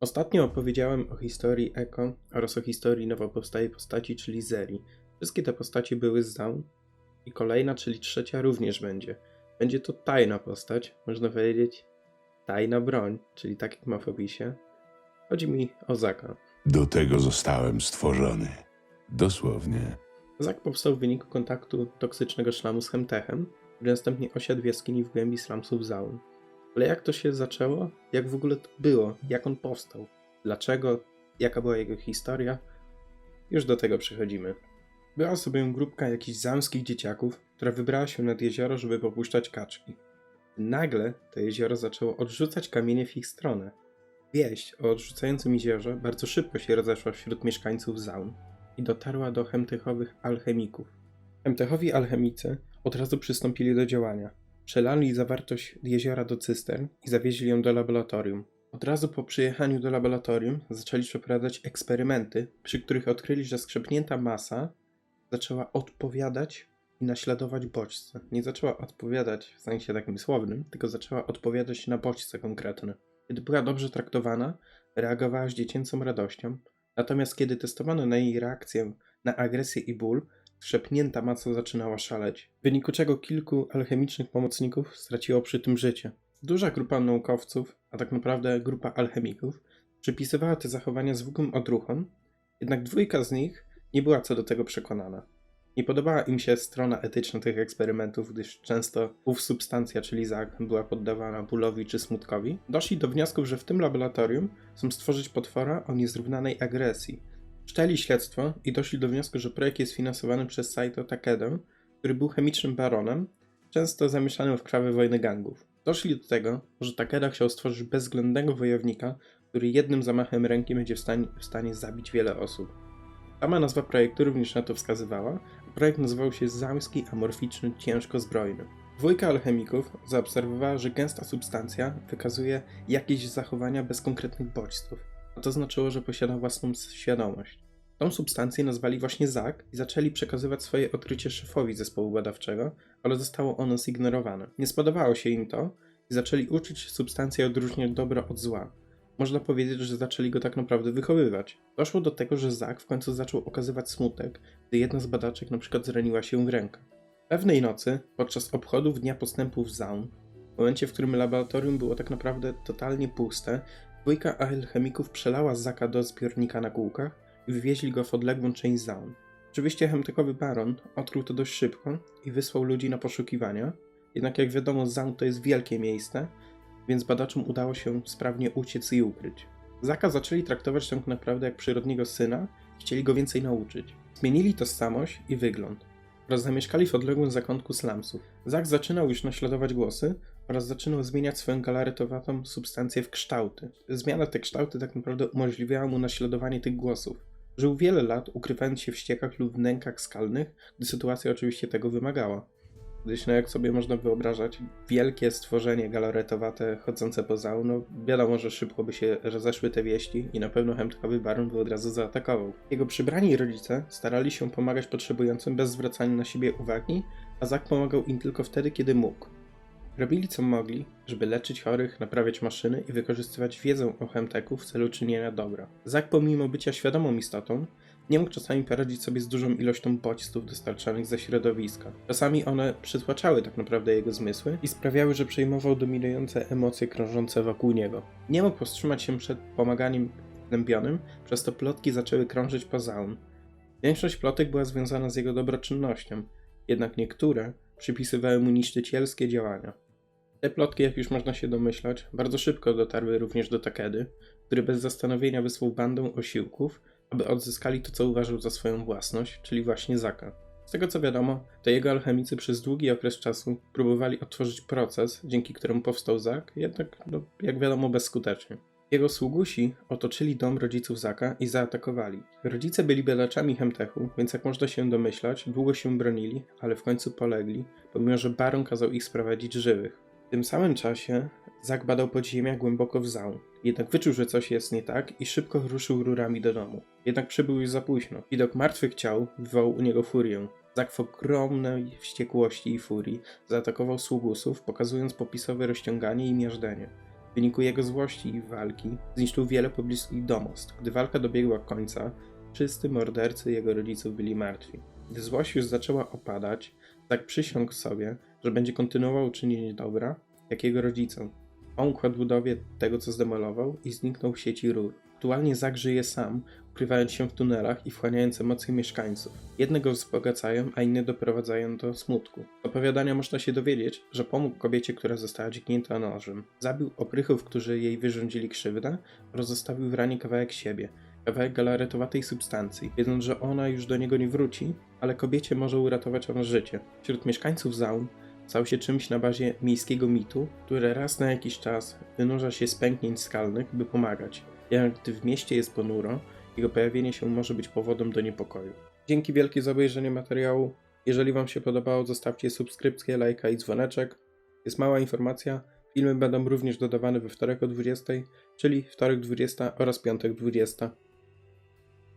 Ostatnio opowiedziałem o historii Eko oraz o historii nowo powstałej postaci, czyli Zeri. Wszystkie te postacie były z Zaun i kolejna, czyli trzecia również będzie. Będzie to tajna postać, można powiedzieć tajna broń, czyli tak jak ma w opisie. Chodzi mi o Zaka. Do tego zostałem stworzony. Dosłownie. Zak powstał w wyniku kontaktu toksycznego szlamu z Hemtechem, który następnie osiadł w jaskini w głębi slumsów Zaun. Ale jak to się zaczęło? Jak w ogóle to było? Jak on powstał? Dlaczego? Jaka była jego historia? Już do tego przechodzimy. Była sobie grupka jakichś zamskich dzieciaków, która wybrała się nad jezioro, żeby popuszczać kaczki. Nagle to jezioro zaczęło odrzucać kamienie w ich stronę. Wieść o odrzucającym jeziorze bardzo szybko się rozeszła wśród mieszkańców Zaun i dotarła do chemtechowych alchemików. Chemtechowi alchemicy od razu przystąpili do działania. Przelali zawartość jeziora do cystern i zawieźli ją do laboratorium. Od razu po przyjechaniu do laboratorium zaczęli przeprowadzać eksperymenty, przy których odkryli, że skrzepnięta masa zaczęła odpowiadać i naśladować bodźce. Nie zaczęła odpowiadać w sensie takim słownym, tylko zaczęła odpowiadać na bodźce konkretne. Kiedy była dobrze traktowana, reagowała z dziecięcą radością, natomiast kiedy testowano na jej reakcję na agresję i ból, Trzepnięta masa zaczynała szaleć, w wyniku czego kilku alchemicznych pomocników straciło przy tym życie. Duża grupa naukowców, a tak naprawdę grupa alchemików, przypisywała te zachowania zwykłym odruchom, jednak dwójka z nich nie była co do tego przekonana. Nie podobała im się strona etyczna tych eksperymentów, gdyż często ów substancja, czyli zak, była poddawana bólowi czy smutkowi. Doszli do wniosków, że w tym laboratorium chcą stworzyć potwora o niezrównanej agresji, Wszczęli śledztwo i doszli do wniosku, że projekt jest finansowany przez Saito Takedę, który był chemicznym baronem, często zamieszanym w krwawe wojny gangów. Doszli do tego, że Takeda chciał stworzyć bezwzględnego wojownika, który jednym zamachem ręki będzie w stanie, w stanie zabić wiele osób. Sama nazwa projektu również na to wskazywała, a projekt nazywał się Zamski Amorficzny Ciężko Zbrojny. Dwójka alchemików zaobserwowała, że gęsta substancja wykazuje jakieś zachowania bez konkretnych bodźców a to znaczyło, że posiada własną świadomość. Tą substancję nazwali właśnie ZAK i zaczęli przekazywać swoje odkrycie szefowi zespołu badawczego, ale zostało ono zignorowane. Nie spodobało się im to i zaczęli uczyć substancję odróżniać dobro od zła. Można powiedzieć, że zaczęli go tak naprawdę wychowywać. Doszło do tego, że Zak w końcu zaczął okazywać smutek, gdy jedna z badaczek na przykład zraniła się w rękę. Pewnej nocy, podczas obchodów Dnia Postępów Zaun, w momencie, w którym laboratorium było tak naprawdę totalnie puste, Dwójka alchemików przelała Zaka do zbiornika na kółkach i wywieźli go w odległą część Zaun. Oczywiście hemtekowy baron odkrył to dość szybko i wysłał ludzi na poszukiwania, jednak jak wiadomo Zaun to jest wielkie miejsce, więc badaczom udało się sprawnie uciec i ukryć. Zaka zaczęli traktować tak naprawdę jak przyrodniego syna i chcieli go więcej nauczyć. Zmienili tożsamość i wygląd oraz zamieszkali w odległym zakątku slumsów. Zak zaczynał już naśladować głosy oraz zaczynał zmieniać swoją galaretowatą substancję w kształty. Zmiana te kształty tak naprawdę umożliwiała mu naśladowanie tych głosów. Żył wiele lat, ukrywając się w ściekach lub wnękach skalnych, gdy sytuacja oczywiście tego wymagała. Gdyż, no jak sobie można wyobrażać, wielkie stworzenie galaretowate chodzące po zału, no wiadomo, że szybko by się rozeszły te wieści i na pewno chemtkowy baron by od razu zaatakował. Jego przybrani rodzice starali się pomagać potrzebującym bez zwracania na siebie uwagi, a Zak pomagał im tylko wtedy, kiedy mógł. Robili co mogli, żeby leczyć chorych, naprawiać maszyny i wykorzystywać wiedzę o chemteku w celu czynienia dobra. Zak pomimo bycia świadomą istotą, nie mógł czasami poradzić sobie z dużą ilością bodźców dostarczanych ze środowiska. Czasami one przytłaczały tak naprawdę jego zmysły i sprawiały, że przejmował dominujące emocje krążące wokół niego. Nie mógł powstrzymać się przed pomaganiem gnębionym, przez to plotki zaczęły krążyć po zaun. Większość plotek była związana z jego dobroczynnością, jednak niektóre przypisywały mu niszczycielskie działania. Te plotki, jak już można się domyślać, bardzo szybko dotarły również do Takedy, który bez zastanowienia wysłał bandę osiłków, aby odzyskali to, co uważał za swoją własność, czyli właśnie Zaka. Z tego co wiadomo, to jego alchemicy przez długi okres czasu próbowali otworzyć proces, dzięki któremu powstał Zak, jednak, no, jak wiadomo, bezskutecznie. Jego sługusi otoczyli dom rodziców Zaka i zaatakowali. Rodzice byli badaczami Hemtechu, więc jak można się domyślać, długo się bronili, ale w końcu polegli, pomimo że baron kazał ich sprowadzić żywych. W tym samym czasie Zak badał podziemia głęboko w Zaun. Jednak wyczuł, że coś jest nie tak i szybko ruszył rurami do domu. Jednak przybył już za późno. Widok martwych ciał wywołał u niego furię. Zak w ogromnej wściekłości i furii zaatakował sługusów, pokazując popisowe rozciąganie i miażdżenie. W wyniku jego złości i walki zniszczył wiele pobliskich domostw. Gdy walka dobiegła końca, wszyscy mordercy jego rodziców byli martwi. Gdy złość już zaczęła opadać, tak przysiągł sobie, że będzie kontynuował czynienie dobra, jak jego rodzicom. Pomógł odbudowie tego, co zdemolował i zniknął w sieci rur. Aktualnie Zak żyje sam, ukrywając się w tunelach i wchłaniając emocje mieszkańców. Jedne go wzbogacają, a inne doprowadzają do smutku. Z opowiadania można się dowiedzieć, że pomógł kobiecie, która została dźgnięta nożem. Zabił oprychów, którzy jej wyrządzili krzywdę oraz zostawił w ranie kawałek siebie, kawałek galaretowatej substancji, wiedząc, że ona już do niego nie wróci, ale kobiecie może uratować ona życie. Wśród mieszkańców Zaun stał się czymś na bazie miejskiego mitu, które raz na jakiś czas wynurza się z pęknięć skalnych, by pomagać. Jak gdy w mieście jest ponuro, jego pojawienie się może być powodem do niepokoju. Dzięki wielkie za obejrzenie materiału. Jeżeli Wam się podobało, zostawcie subskrypcję, lajka i dzwoneczek. Jest mała informacja. Filmy będą również dodawane we wtorek o 20, czyli wtorek 20 oraz piątek 20.